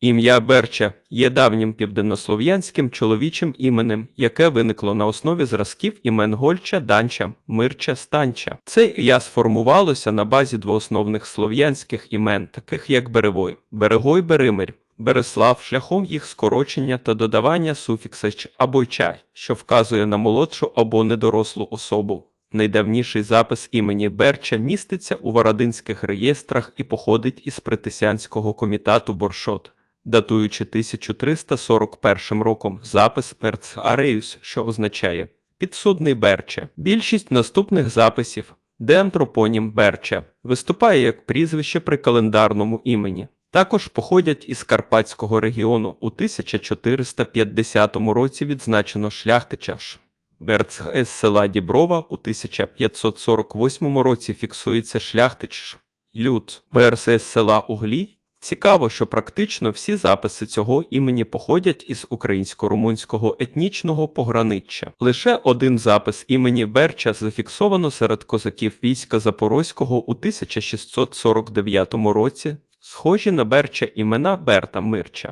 Ім'я Берча є давнім південнослов'янським чоловічим іменем, яке виникло на основі зразків імен Гольча, Данча, Мирча, Станча. Це ім'я сформувалося на базі двоосновних слов'янських імен, таких як Беревой, Берегой, Беримир, Береслав, шляхом їх скорочення та додавання суфікса «ч» або чай, що вказує на молодшу або недорослу особу. Найдавніший запис імені Берча міститься у Варадинських реєстрах і походить із притисянського комітату Боршот, датуючи 1341 роком запис Перц Ареюс, що означає підсудний Берча. Більшість наступних записів, де антропонім Берча виступає як прізвище при календарному імені. Також походять із Карпатського регіону. У 1450 році відзначено шляхтича. Берц з села Діброва у 1548 році фіксується шляхтич Люд. Берс з села Углі. Цікаво, що практично всі записи цього імені походять із українсько-румунського етнічного пограниччя. Лише один запис імені Берча зафіксовано серед козаків війська Запорозького у 1649 році, схожі на Берча імена Берта Мирча.